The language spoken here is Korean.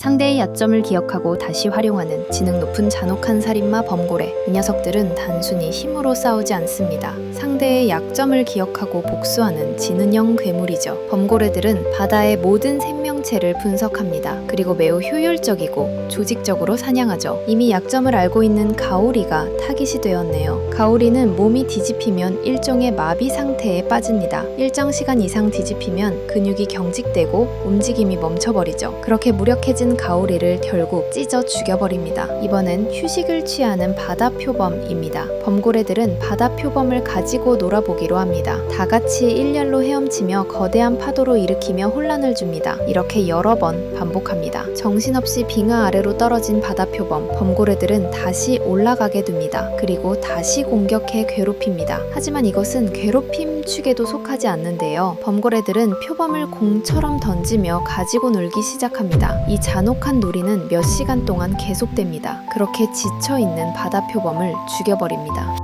상대의 약점을 기억하고 다시 활용하는 지능 높은 잔혹한 살인마 범고래. 이 녀석들은 단순히 힘으로 싸우지 않습니다. 상대의 약점을 기억하고 복수하는 지능형 괴물이죠. 범고래들은 바다의 모든 생명체를 분석합니다. 그리고 매우 효율적이고 조직적으로 사냥하죠. 이미 약점을 알고 있는 가오리가 타깃이 되었네요. 가오리는 몸이 뒤집히면 일종의 마비 상태에 빠집니다. 일정 시간 이상 뒤집히면 근육이 경직되고 움직임이 멈춰버리죠. 그렇게 무력해진 가오리를 결국 찢어 죽여버립니다. 이번엔 휴식을 취하는 바다 표범입니다. 범고래들은 바다 표범을 가지고 놀아보기로 합니다. 다 같이 일렬로 헤엄치며 거대한 파도로 일으키며 혼란을 줍니다. 이렇게 여러 번 반복합니다. 정신없이 빙하 아래로 떨어진 바다 표범, 범고래들은 다시 올라가게 됩니다. 그리고 다시 공격해 괴롭힙니다. 하지만 이것은 괴롭힘 축에도 속하지 않는데요. 범고래들은 표범을 공처럼 던지며 가지고 놀기 시작합니다. 이 잔혹한 놀이는 몇 시간 동안 계속됩니다. 그렇게 지쳐 있는 바다 표범을 죽여버립니다.